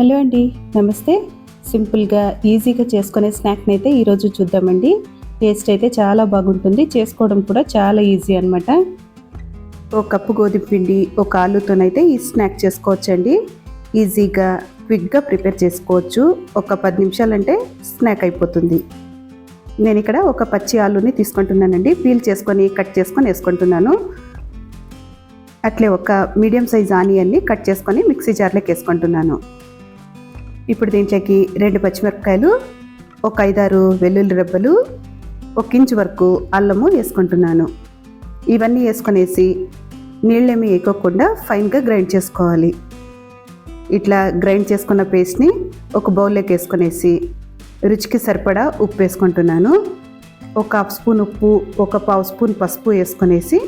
Hello అండి నమస్తే. సింపుల్గా ఈజీగా చేసుకునే స్నాక్ని అయితే ఈరోజు చూద్దామండి. టేస్ట్ అయితే చాలా బాగుంటుంది చేసుకోవడం కూడా చాలా ఈజీ అనమాట ఒక కప్పు గోధుమ పిండి ఒక ఆలుతోనైతే ఈ స్నాక్ చేసుకోవచ్చండి. ఈజీగా క్విక్గా ప్రిపేర్ చేసుకోవచ్చు. ఒక పది నిమిషాలంటే స్నాక్ అయిపోతుంది. నేను ఇక్కడ ఒక పచ్చి ఆలుని తీసుకుంటున్నానండి. పీల్ చేసుకొని కట్ చేసుకొని వేసుకుంటున్నాను. అట్లే ఒక మీడియం సైజ్ ఆనియన్ని కట్ చేసుకొని మిక్సీ జార్లోకి వేసుకుంటున్నాను. ఇప్పుడు దీంట్లోకి రెండు పచ్చిమిరపకాయలు ఒక ఐదారు వెల్లుల్లి రెబ్బలు ఒక ఇంచు వరకు అల్లము వేసుకుంటున్నాను. ఇవన్నీ వేసుకునేసి నీళ్ళేమీ వేయకోకుండా ఫైన్గా గ్రైండ్ చేసుకోవాలి. ఇట్లా గ్రైండ్ చేసుకున్న పేస్ట్ని ఒక బౌల్లోకి వేసుకునేసి రుచికి సరిపడా ఉప్పు వేసుకుంటున్నాను. ఒక హాఫ్ స్పూన్ ఉప్పు ఒక పావు స్పూన్ పసుపు వేసుకునేసి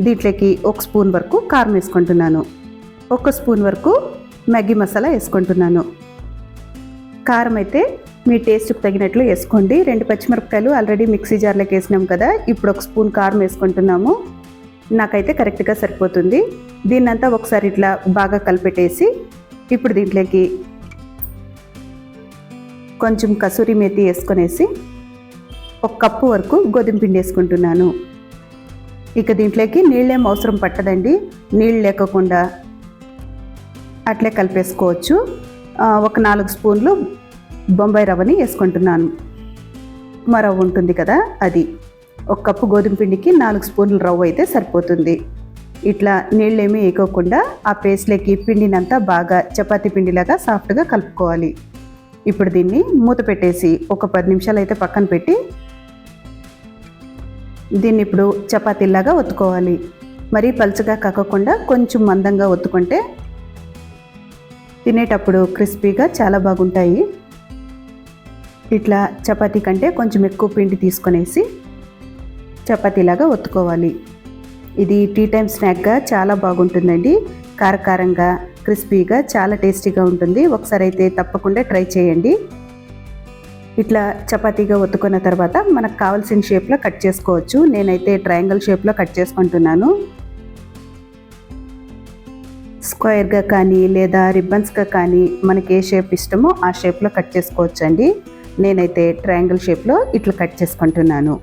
దీంట్లోకి ఒక స్పూన్ వరకు కారం వేసుకుంటున్నాను. ఒక స్పూన్ వరకు మ్యాగీ మసాలా వేసుకుంటున్నాను. కారం అయితే మీ టేస్ట్కి తగినట్లు వేసుకోండి. రెండు పచ్చిమిరపకాయలు ఆల్రెడీ మిక్సీ జార్లోకి వేసినాం కదా ఇప్పుడు ఒక స్పూన్ కారం వేసుకుంటున్నాము. నాకైతే కరెక్ట్గా సరిపోతుంది. దీన్నంతా ఒకసారి ఇట్లా బాగా కలిపెట్టేసి ఇప్పుడు దీంట్లోకి కొంచెం కసూరి మేతి వేసుకొనేసి ఒక కప్పు వరకు గోధుమ పిండి వేసుకుంటున్నాను. ఇక దీంట్లోకి నీళ్ళేం అవసరం పట్టదండి. నీళ్ళు లేకుండా అట్లే కలిపేసుకోవచ్చు. ఒక నాలుగు స్పూన్లు బొంబాయి రవ్వని వేసుకుంటున్నాను. రవ్వ ఉంటుంది కదా అది. ఒక కప్పు గోధుమ పిండికి నాలుగు స్పూన్లు రవ్వ అయితే సరిపోతుంది. ఇట్లా నీళ్ళేమీ వేయకోకుండా ఆ పేస్ట్లోకి పిండినంతా బాగా చపాతి పిండిలాగా సాఫ్ట్గా కలుపుకోవాలి. ఇప్పుడు దీన్ని మూత పెట్టేసి ఒక పది నిమిషాలు అయితే పక్కన పెట్టి దీన్ని ఇప్పుడు చపాతీలాగా ఒత్తుకోవాలి. మరీ పలుచగా కాకుండా కొంచెం మందంగా ఒత్తుకుంటే తినేటప్పుడు క్రిస్పీగా చాలా బాగుంటాయి. ఇట్లా చపాతీ కంటే కొంచెం ఎక్కువ పిండి తీసుకొనేసి చపాతీలాగా ఒత్తుకోవాలి. ఇది టీ టైం స్నాక్గా చాలా బాగుంటుందండి. కారకారంగా క్రిస్పీగా చాలా టేస్టీగా ఉంటుంది. ఒకసారి అయితే తప్పకుండా ట్రై చేయండి. ఇట్లా చపాతీగా ఒత్తుకున్న తర్వాత మనకు కావాల్సిన షేప్లో కట్ చేసుకోవచ్చు. నేనైతే ట్రయాంగిల్ షేప్లో కట్ చేసుకుంటున్నాను. స్క్వేర్గా కానీ లేదా రిబ్బన్స్గా కానీ మనకి ఏ షేప్ ఇష్టమో ఆ షేప్లో కట్ చేసుకోవచ్చు అండి నేనైతే ట్రయాంగిల్ షేప్లో ఇట్లా కట్ చేసుకుంటున్నాను.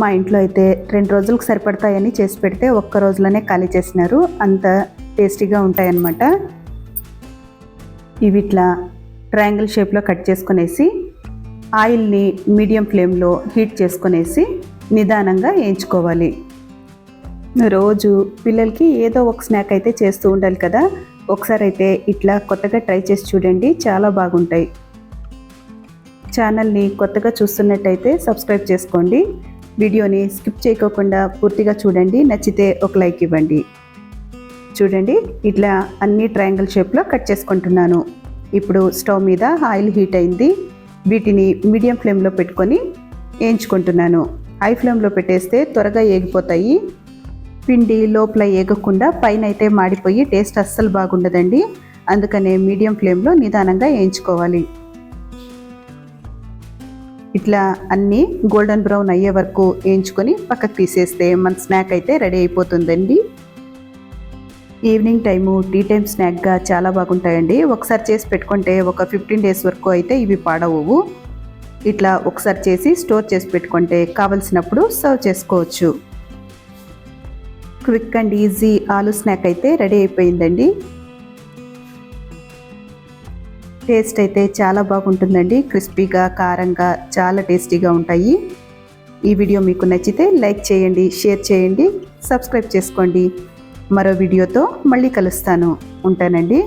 మా ఇంట్లో అయితే రెండు రోజులకు సరిపడతాయని చేసి పెడితే ఒక్క రోజులోనే ఖాళీ చేసినారు. అంత టేస్టీగా ఉంటాయన్నమాట. ఇవి ఇట్లా ట్రయాంగిల్ షేప్లో కట్ చేసుకునేసి ఆయిల్ని మీడియం ఫ్లేమ్లో హీట్ చేసుకునేసి నిదానంగా వేయించుకోవాలి. రోజు పిల్లలకి ఏదో ఒక స్నాక్ అయితే చేస్తూ ఉండాలి కదా. ఒకసారి అయితే ఇట్లా కొత్తగా ట్రై చేసి చూడండి చాలా బాగుంటాయి. ఛానల్ని కొత్తగా చూస్తున్నట్టయితే సబ్స్క్రైబ్ చేసుకోండి. వీడియోని స్కిప్ చేయకోకుండా పూర్తిగా చూడండి. నచ్చితే ఒక లైక్ ఇవ్వండి. చూడండి ఇట్లా అన్ని ట్రయాంగిల్ షేప్లో కట్ చేసుకుంటున్నాను. ఇప్పుడు స్టవ్ మీద ఆయిల్ హీట్ అయింది. వీటిని మీడియం ఫ్లేమ్లో పెట్టుకొని వేయించుకుంటున్నాను. హై ఫ్లేమ్లో పెట్టేస్తే త్వరగా ఏగిపోతాయి. పిండి లోపల ఏగకుండా పైన అయితే మాడిపోయి టేస్ట్ అస్సలు బాగుండదండి. అందుకనే మీడియం ఫ్లేమ్లో నిదానంగా వేయించుకోవాలి. ఇట్లా అన్నీ గోల్డెన్ బ్రౌన్ అయ్యే వరకు వేయించుకొని పక్కకు తీసేస్తే మన స్నాక్ అయితే రెడీ అయిపోతుందండి. ఈవినింగ్ టైము టీ టైం స్నాక్గా చాలా బాగుంటాయండి. ఒకసారి చేసి పెట్టుకుంటే ఒక ఫిఫ్టీన్ డేస్ వరకు అయితే ఇవి పాడవు ఇట్లా ఒకసారి చేసి స్టోర్ చేసి పెట్టుకుంటే కావలసినప్పుడు సర్వ్ చేసుకోవచ్చు. Quick and easy aloo snack అయితే రెడీ అయిపోయిందండి. టేస్ట్ అయితే చాలా బాగుంటుందండి. క్రిస్పీగా కారంగా చాలా టేస్టీగా ఉంటాయి. ఈ వీడియో మీకు నచ్చితే లైక్ చేయండి షేర్ చేయండి సబ్స్క్రైబ్ చేసుకోండి. మరో వీడియోతో మళ్ళీ కలుస్తాను. ఉంటానండి.